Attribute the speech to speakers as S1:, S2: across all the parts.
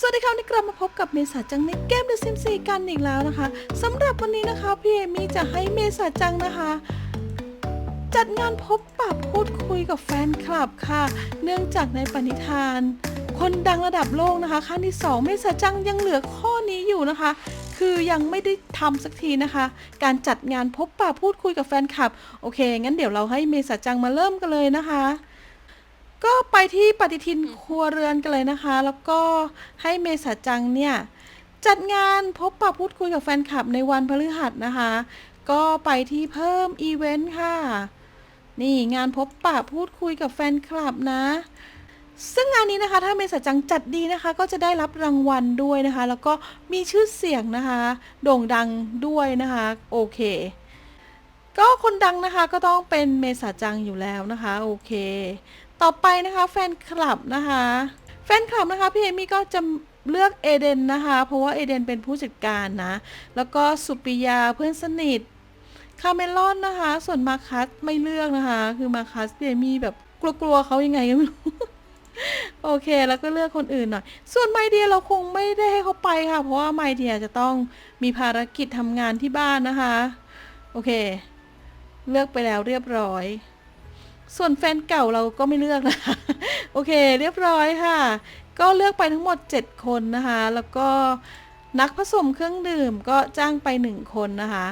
S1: สวัสดีครับนนี้กลับมาพบกับเมษาจังในเกม The Sims 4กันอีกแล้วนะคะสำหรับวันนี้นะคะพี่เอมี่จะให้เมษาจังนะคะ จัดงานพบปะพูดคุยกับแฟนคลับค่ะ เนื่องจากในปณิธาน คนดังระดับโลกนะคะขั้นที่ 2 เมษาจังยังเหลือข้อนี้อยู่นะคะ คือยังไม่ได้ทำสักทีนะคะ การจัดงานพบปะพูดคุยกับแฟนคลับ โอเคงั้นเดี๋ยวเราให้เมษาจังมาเริ่มกันเลยนะคะ ก็ไปที่ปฏิทินครัวเรือนกันเลยนะคะ แล้วก็ให้เมษาจังเนี่ย จัดงานพบปะพูดคุยกับแฟนคลับในวันพฤหัสนะคะ ก็ไปที่เพิ่มอีเวนต์ค่ะ นี่งานพบปะพูดคุยกับแฟนคลับนะ ซึ่งงานนี้นะคะ ถ้าเมษาจังจัดดีนะคะ ก็จะได้รับรางวัลด้วยนะคะ แล้วก็มีชื่อเสียงนะคะ โด่งดังด้วยนะคะ โอเคก็คนดังนะคะก็ต้องเป็นเมษาจังอยู่แล้วนะคะ โอเค ต่อไปนะคะแฟนคลับนะคะ แฟนคลับนะคะพี่เอมี่ก็จะเลือกเอเดนนะคะ เพราะว่าเอเดนเป็นผู้จัดการนะ แล้วก็สุปิยาเพื่อนสนิทคาเมลอนนะคะ ส่วนมาคัสไม่เลือกนะคะ คือมาคัสพี่เอมี่แบบกลัวๆเขายังไงก็ไม่รู้โอเคแล้วก็เลือกคนอื่นหน่อย ส่วนไมเดียเราคงไม่ได้ให้เขาไปค่ะ เพราะว่าไมเดียจะต้องมีภารกิจทำงานที่บ้านนะคะ โอเค เลือกไปแล้วเรียบร้อย ส่วนแฟนเก่าเราก็ไม่เลือกนะคะโอเค เรียบร้อยค่ะ ก็เลือกไปทั้งหมด 7 คนนะคะ แล้วก็นักผสมเครื่องดื่มก็จ้างไป 1 คนนะคะ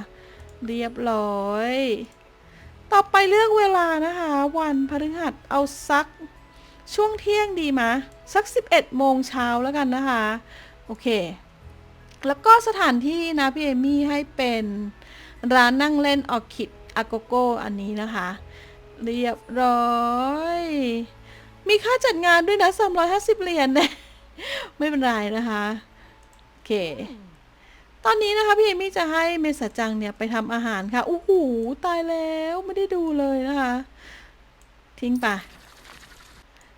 S1: เรียบร้อย ต่อไปเลือกเวลานะคะ วันพฤหัสเอาสักช่วงเที่ยงดีมะสัก 11 โมงเช้าแล้วกันนะคะ โอเค แล้วก็สถานที่นะพี่เอมี่ให้เป็นร้านนั่งเล่นออคิดอาโกโกอันนี้นะคะ เรียบร้อย มีค่าจัดงานด้วยนะ 350 เหรียญนี่ยไม่เป็นไรนะคะ โอเค ตอนนี้นะคะพี่เอมี่จะให้เมษาจังเนี่ยไปทำอาหารค่ะอู้หูตายแล้วไม่ได้ดูเลยนะคะ ทิ้งไป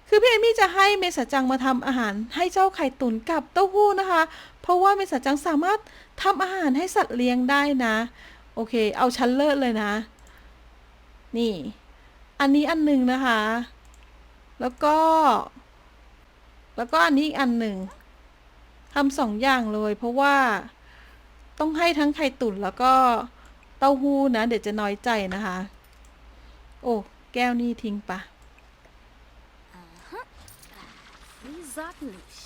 S1: คือพี่เอมี่จะให้เมษาจังมาทำอาหารให้เจ้าไข่ตุ๋นกับเต้าหู้นะคะ เพราะว่าเมษาจังสามารถทำอาหารให้สัตว์เลี้ยงได้นะ โอเค เอาชั้นเลิศเลยนะ นี่ อันนี้อันหนึ่งนะคะ แล้วก็ แล้วก็อันนี้อีกอันหนึ่งทำสองอย่างเลยเพราะว่าต้องให้ทั้งไข่ตุ๋นแล้วก็เต้าหู้นะ เดี๋ยวจะน้อยใจนะคะ โอ้ แก้วนี่ทิ้งปะ
S2: Wie sorgenlich.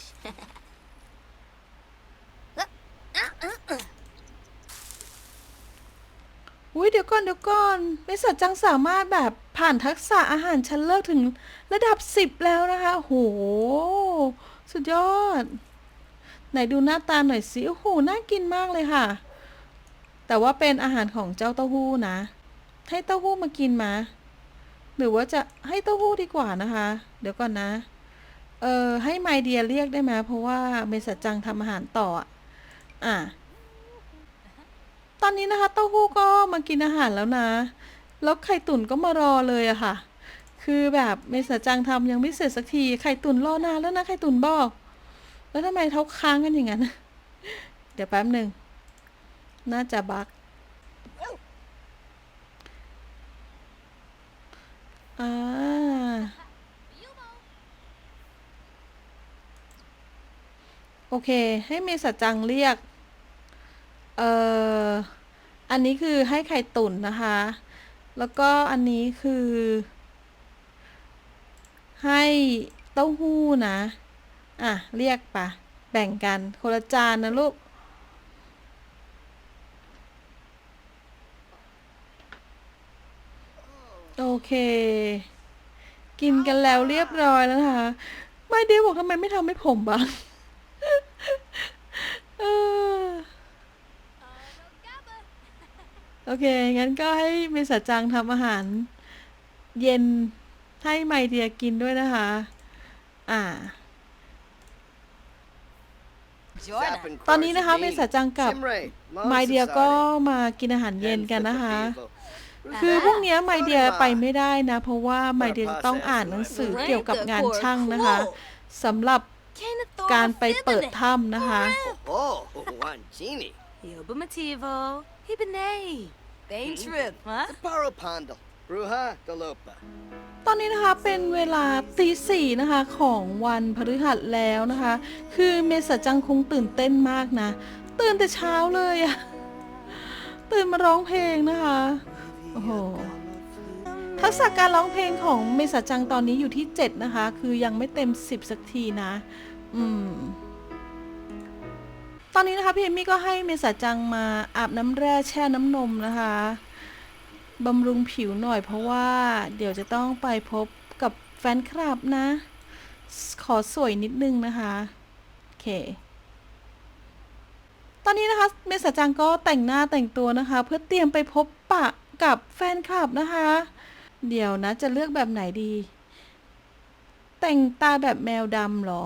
S1: อุ้ยเดี๋ยวก่อนเดี๋ยวก่อนเมษาจังสามารถแบบ ผ่านทักษะอาหารชั้นเลิศถึงระดับสิบแล้วนะคะโห สุดยอด ไหนดูหน้าตาหน่อยสิโอ้โหน่ากินมากเลยค่ะ แต่ว่าเป็นอาหารของเจ้าเต้าหู้นะ ให้เต้าหู้มากินมา หรือว่าจะให้เต้าหู้ดีกว่านะคะ เดี๋ยวก่อนนะ เออให้ไมเดียเรียกได้ไหมเพราะว่าเมษาจังทำอาหารต่ออะอะตอนนี้นะคะเต้าหู้ก็มากินอาหารแล้วนะ แล้วไข่ตุ๋นก็มารอเลยอะค่ะ คือแบบเมษาจังทำยังไม่เสร็จสักทีไข่ตุ๋นรอนานแล้วนะไข่ตุ๋นบอก แล้วทำไมเขาค้างกันอย่างนั้น เดี๋ยวแป๊บหนึ่งน่าจะบักอ่าโอเค ให้เมษาจังเรียก เอ่อ อันนี้คือให้ไข่ตุ๋นนะคะ แล้วก็อันนี้คือ ให้เต้าหู้นะ อะ เรียกปะแบ่งกันคนละจานนะลูก โอเค กินกันแล้วเรียบร้อยแล้วนะคะ ไม่เดียวบอกทำไมไม่ทำให้ผมบ้าง เออ โอ เค งั้นก็ให้เมษาจังทำอาหาร เย็นให้ไมเดียกินด้วยนะคะ อ่า
S2: Jordan.
S1: ตอนนี้นะคะเมษาจังกับไมเดียก็มากินอาหารเย็นกันนะคะ คือพรุ่งนี้ไมเดียไปไม่ได้นะ เพราะว่าไมเดียจะต้องอ่านหนังสือเกี่ยวกับงานช่างนะคะสำหรับ
S2: Keine Thor
S1: การไปเปิด
S2: Fibbene.
S1: ถ้ำนะคะ
S3: Oh, Wancini.
S2: Yoba Motivo. Hibine. Bain trip, huh?
S3: Paro Pondal. Bruja Dalopa.
S1: ตอนนี้นะคะเป็นเวลาตีสี่นะคะของวันพฤหัสแล้วนะคะ คือเมษาจังคงตื่นเต้นมากนะ ตื่นแต่เช้าเลยอะตื่นมาร้องเพลงนะคะ โอ้โห ทักษะการร้องเพลงของเมษาจังตอนนี้อยู่ที่ 7 นะคะ คือยังไม่เต็ม 10 สักทีนะ อืม ตอนนี้นะคะพี่เอมี่ก็ให้เมษาจังมาอาบน้ำแร่แช่น้ำนมนะคะบำรุงผิวหน่อยเพราะว่าเดี๋ยวจะต้องไปพบกับแฟนคลับนะ ขอสวยนิดนึงนะคะโอเค ตอนนี้นะคะเมษาจังก็แต่งหน้าแต่งตัวนะคะ เพื่อเตรียมไปพบปะกับแฟนคลับนะคะ เดี๋ยวนะจะเลือกแบบไหนดี แต่งตาแบบแมวดำเหรอ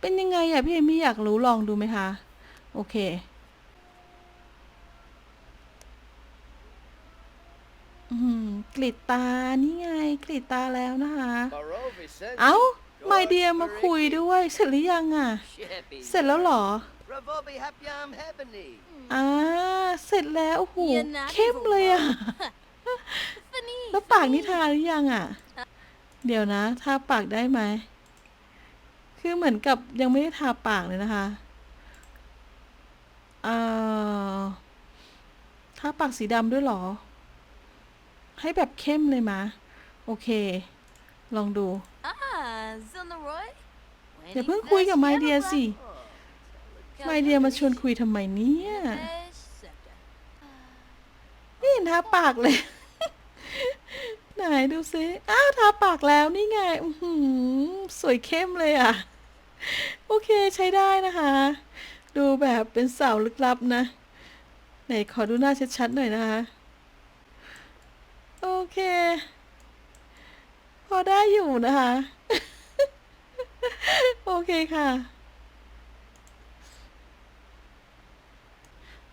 S1: เป็นยังไงอะพี่เอมี่อยากรู้ลองดูไหมคะ โอเค อืมกลิดตา นี่ไงกลิดตาแล้วนะคะ
S3: Barovi says
S1: เอ้าไมเดียมาคุยด้วย เสร็จหรือยังอะ
S3: Shippy.
S1: เสร็จแล้วเหรอ
S3: Ravobi happyam heavenly.
S1: อ่าเสร็จแล้วโอ้โห
S2: You're not
S1: เข้มเลยอะ
S2: Funny.
S1: แล้วปากนี่ทาหรือยังอะเดี๋ยวนะ ทาปากได้ไหม คือเหมือนกับยังไม่ได้ทาปากเลยนะคะ เอ่อทาปากสีดำด้วยเหรอ ให้แบบเข้มเลยมะ โอเค ลองดู
S2: Ah, Zilnaroy.
S1: อย่าเพิ่งคุยกับไมเดียสิ ไมเดียมาชวนคุยทำไมเนี่ยไม่เห็นทาปากเลย ไหนดูซิ อ้าวทาปากแล้วนี่ไงอื้อหือสวยเข้มเลยอะ โอเคใช้ได้นะคะ ดูแบบเป็นสาวลึกลับนะ ไหนขอดูหน้าชัดๆหน่อยนะคะ โอเค พอได้อยู่นะคะ โอเคค่ะ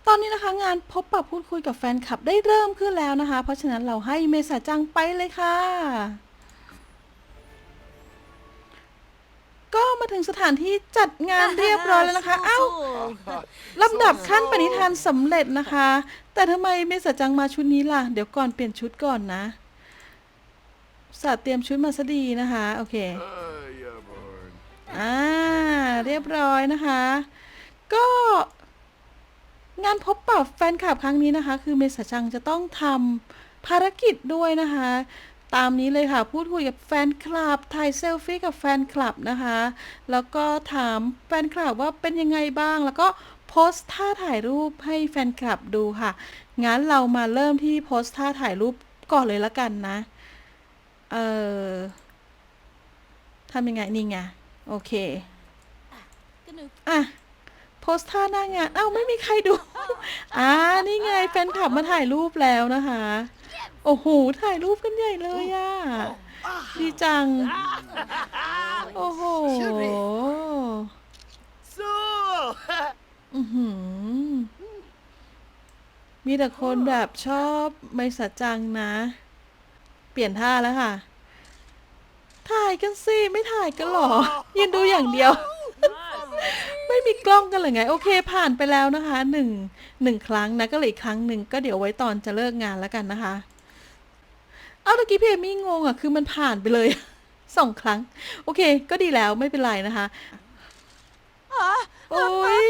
S1: ตอนนี้นะคะงานพบปะพูดคุยกับแฟนคลับได้เริ่มขึ้นแล้วนะคะ เพราะฉะนั้นเราให้เมษาจังไปเลยค่ะ ก็มาถึงสถานที่จัดงานเรียบร้อยแล้วนะคะ เอ้าลำดับขั้นปณิธานสำเร็จนะคะ แต่ทำไมเมษาจังมาชุดนี้ล่ะ เดี๋ยวก่อนเปลี่ยนชุดก่อนนะสาเตรียมชุดมาซะดีนะคะ โอเคอ่าเรียบร้อยนะคะ ก็งานพบปะแฟนคลับครั้งนี้นะคะ คือเมษาจังจะต้องทำภารกิจด้วยนะคะ ตามนี้เลยค่ะ พูดคุยกับแฟนคลับถ่ายเซลฟี่กับแฟนคลับนะคะ แล้วก็ถามแฟนคลับว่าเป็นยังไงบ้าง แล้วก็โพสต์ท่าถ่ายรูปให้แฟนคลับดูค่ะ งั้นเรามาเริ่มที่โพสต์ท่าถ่ายรูปก่อนเลยละกันนะ เออทำยังไงนี่ไง โอเค
S2: Gonna
S1: อะโพสท่าหน้างาน เอ้าไม่มีใครดู อ่านี่ไงแฟนคลับมาถ่ายรูปแล้วนะคะ โอ้โห ถ่ายรูปกันใหญ่เลยอะดีจัง โอ้โห
S3: So.
S1: อือหือมีแต่คนแบบชอบไม่สัจจังนะ เปลี่ยนท่าแล้วค่ะ ถ่ายกันสิ ไม่ถ่ายกันหรอ ยืนดูอย่างเดียว ไม่มีกล้องกันเลยไง โอเค ผ่านไปแล้วนะคะหนึ่งหนึ่งครั้งนะ ก็เหลืออีกครั้งหนึ่งก็เดี๋ยวไว้ตอนจะเลิกงานแล้วกันนะคะ เอาตะกี้พี่เอมี่งงอะ คือมันผ่านไปเลย สองครั้ง โอเค ก็ดีแล้วไม่เป็นไรนะคะ โอ้ย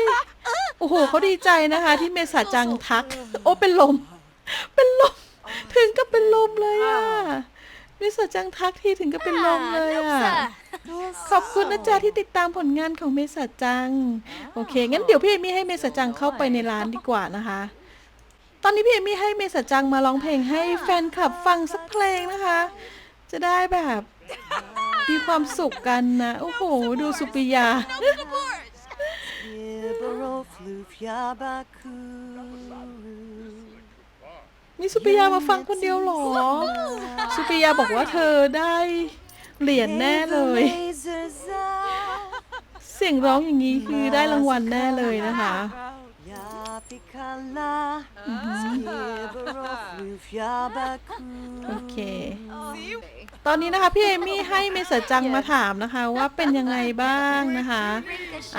S1: โอ้โหเขาดีใจนะคะ ที่เมษาจังทัก โอ้เป็นลม เป็นลม ถึงกับเป็นลมเลยอะเมษาจังทักที่ถึงกับเป็นลมเลยอะขอบคุณนะจ๊ะที่ติดตามผลงานของเมษาจัง โอเค งั้นเดี๋ยวพี่เอมี่ให้เมษาจังเข้าไปในร้านดีกว่านะคะ ตอนนี้พี่เอมี่ให้เมษาจังมาร้องเพลงให้แฟนคลับฟังสักเพลงนะคะ จะได้แบบมีความสุขกันนะ โอ้โห ดูสุปิยา มีสุปิยามาฟังคนเดียวเหรอ สุปิยาบอกว่าเธอได้เหรียญแน่เลย เสียงร้องอย่างนี้คือได้รางวัลแน่เลยนะคะ โอเค ตอนนี้นะคะพี่เอมี่ให้เมษาจังมาถามนะคะ ว่าเป็นยังไงบ้างนะคะ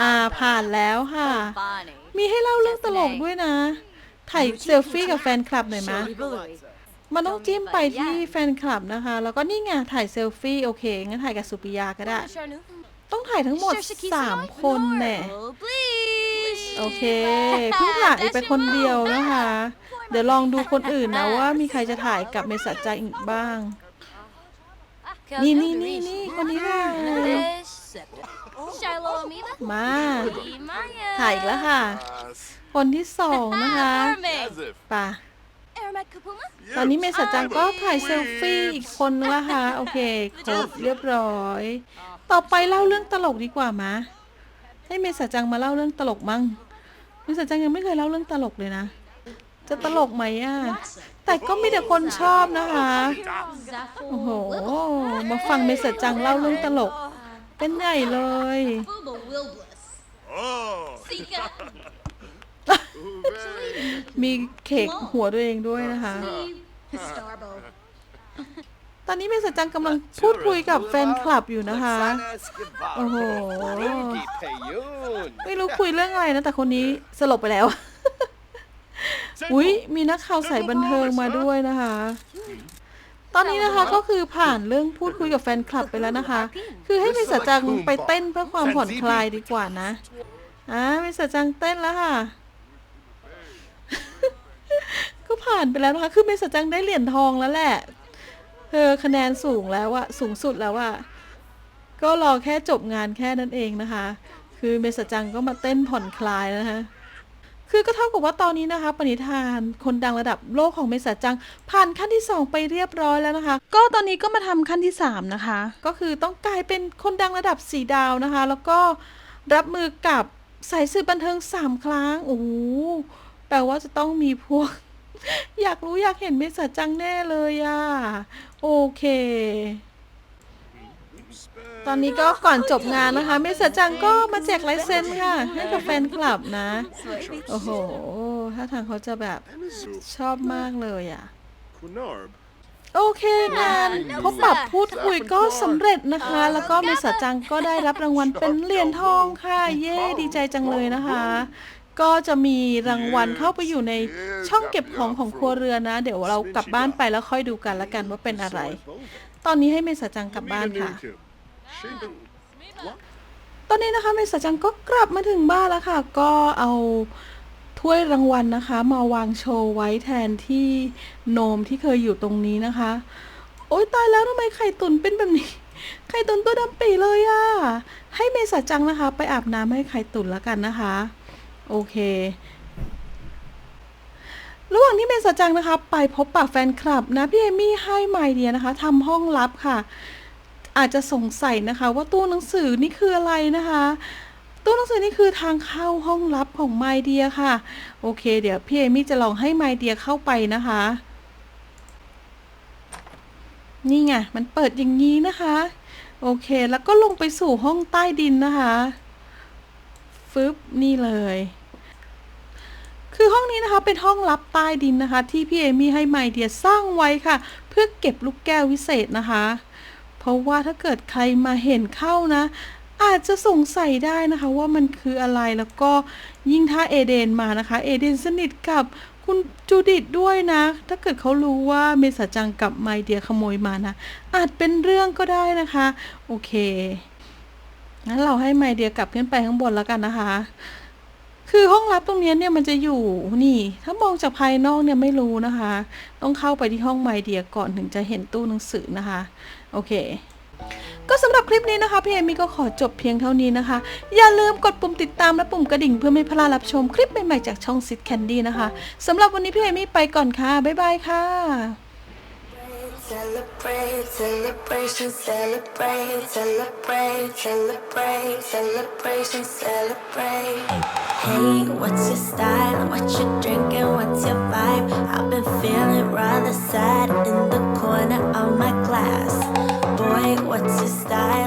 S1: อ่าผ่านแล้วค่ะ
S2: Bonnie.
S1: มีให้เล่าเรื่องตลกด้วยนะ ถ่ายเซลฟี่กับแฟนคลับหน่อยมะ
S2: Shirley Balloy.
S1: มันต้องจิ้มไปที่แฟนคลับนะคะ แล้วก็นี่ไงถ่ายเซลฟี่โอเค งั้นถ่ายกับสุปิยาก็ได้
S2: Sharnu.
S1: ต้องถ่ายทั้งหมด 3 คนแน่
S2: Oh, please.
S1: โอเคเพิ่งถ่ายไปคนเดียวนะคะ เดี๋ยวลองดูคนอื่นนะว่ามีใครจะถ่ายกับเมษาจังอีกบ้าง นี่นี่นี่นี่คนนี้เลย
S2: Shiloh Amoeba.
S1: มา
S2: Maya.
S1: ถ่ายอีกแล้วค่ะ คนที่สองนะคะ
S2: Mermaid.
S4: As if.
S1: ไป่ะ
S2: Aromat Kapuma.
S1: ตอนนี้เมษาจังก็ถ่ายเซลฟี่อีกคนนึงและค่ะ โอเค ครบเรียบร้อย ต่อไปเล่าเรื่องตลกดีกว่ามะ ให้เมษาจังมาเล่าเรื่องตลกมั่งเมษาจังยังไม่เคยเล่าเรื่องตลกเลยนะ จะตลกไหมอะ แต่ก็มีแต่คนชอบนะคะ โอ้โห มาฟังเมษาจังเล่าเรื่องตลก เป็นใหญ่เลย
S2: Fuba Wilbless.
S4: Oh.
S2: Sika.
S4: Hooray.
S1: มีเค้กหัวตัวเองด้วยนะคะ
S2: Starbo.
S1: ตอนนี้เมษาจังกำลังพูดคุยกับแฟนคลับอยู่นะคะ
S3: Sana
S1: Oho.
S3: Skibaro. Rugi Payun.
S1: ไม่รู้คุยเรื่องอะไรนะ แต่คนนี้สลบไปแล้ว อุ้ยมีนักข่าวสายบันเทิงมาด้วยนะคะ ตอนนี้นะคะก็คือผ่านเรื่องพูดคุยกับแฟนคลับไปแล้วนะคะ คือให้เมษาจังไปเต้นเพื่อความผ่อนคลายดีกว่านะ อ่าเมษาจังเต้นแล้วค่ะก็ผ่านไปแล้วนะคะ คือเมษาจังได้เหรียญทองแล้วแหละ เธอคะแนนสูงแล้วอะสูงสุดแล้วอะก็รอแค่จบงานแค่นั้นเองนะคะ คือเมษาจังก็มาเต้นผ่อนคลายนะคะคือก็เท่ากับว่าตอนนี้นะคะปณิธานคนดังระดับโลกของเมษาจัง ผ่านขั้นที่ 2 ไปเรียบร้อยแล้วนะคะ ก็ตอนนี้ก็มาทำขั้นที่ 3 นะคะ ก็คือต้องกลายเป็นคนดังระดับ 4 ดาวนะคะ แล้วก็รับมือกับสายสื่อบันเทิง 3 ครั้งโอ้โหแปลว่าจะต้องมีพวก อยากรู้อยากเห็นเมษาจังแน่เลยอะโอเค ตอนนี้ก็ก่อนจบงานนะคะ เมษาจังก็มาแจกลายเซ็นค่ะ ให้กับแฟนคลับนะ โอ้โหถ้าทางเขาจะแบบชอบมากเลยอะ โอเคงานพบปรับพูดคุยก็สำเร็จนะคะ แล้วก็เมษาจังก็ได้รับรางวัลเป็นเหรียญทองค่ะ เย้ดีใจจังเลยนะคะ ก็จะมีรางวัลเข้าไปอยู่ในช่องเก็บของของครัวเรือนนะ เดี๋ยวเรากลับบ้านไปแล้วค่อยดูกันละกันว่าเป็นอะไร ตอนนี้ให้เมษาจังกลับบ้านค่ะ
S4: Shaven.
S1: ตอนนี้นะคะเมษาจังก็กลับมาถึงบ้านแล้วค่ะ ก็เอาถ้วยรางวัลนะคะ มาวางโชว์ไว้แทนที่โนมที่เคยอยู่ตรงนี้นะคะ โอ๊ยตายแล้วทำไมไข่ตุนเป็นแบบนี้ ไข่ตุนตัวดำปีเลยอะให้เมษาจังนะคะ ไปอาบน้ำให้ไข่ตุนแล้วกันนะคะ โอเค ระหว่างที่เมษาจังนะคะ ไปพบปะแฟนคลับนะ พี่เอมี่ให้ไมเดียนะคะทำห้องลับค่ะ อาจจะสงสัยนะคะ ว่าตู้หนังสือนี่คืออะไรนะคะตู้หนังสือนี่คือทางเข้าห้องลับของไมเดียค่ะ โอเค เดี๋ยวพี่เอมี่จะลองให้ไมเดียเข้าไปนะคะ นี่ไงมันเปิดอย่างนี้นะคะ โอเค แล้วก็ลงไปสู่ห้องใต้ดินนะคะ ฟึบนี่เลย คือห้องนี้นะคะเป็นห้องลับใต้ดินนะคะ ที่พี่เอมี่ให้ไมเดียสร้างไว้ค่ะ เพื่อเก็บลูกแก้ววิเศษนะคะ เพราะว่าถ้าเกิดใครมาเห็นเข้านะ อาจจะสงสัยได้นะคะว่ามันคืออะไรแล้วก็ยิ่งถ้าเอเดนมานะคะ เอเดนสนิทกับคุณจูดิตด้วยนะ ถ้าเกิดเขารู้ว่าเมษาจังกับไมเดียขโมยมานะ อาจเป็นเรื่องก็ได้นะคะ โอเค งั้นเราให้ไมเดียกลับขึ้นไปข้างบนแล้วกันนะคะ คือห้องลับตรงนี้เนี่ยมันจะอยู่นี่ ถ้ามองจากภายนอกเนี่ยไม่รู้นะคะ ต้องเข้าไปที่ห้องไมเดียก่อนถึงจะเห็นตู้หนังสือนะคะ โอเคก็สำหรับคลิปนี้นะคะพี่เอมี่ก็ขอจบเพียงเท่านี้นะคะ อย่าลืมกดปุ่มติดตามและปุ่มกระดิ่งเพื่อไม่พลาดรับชมคลิปใหม่ๆจากช่องซิดแคนดี้นะคะสำหรับวันนี้พี่เอมี่ไปก่อนค่ะ บ๊ายบายค่ะ
S5: Celebrate, celebration, celebrate, celebrate, celebrate, celebration, celebrate. Hey, what's your style? What you drinking? What's your vibe? I've been feeling rather sad in the corner of my class. Boy, what's your style?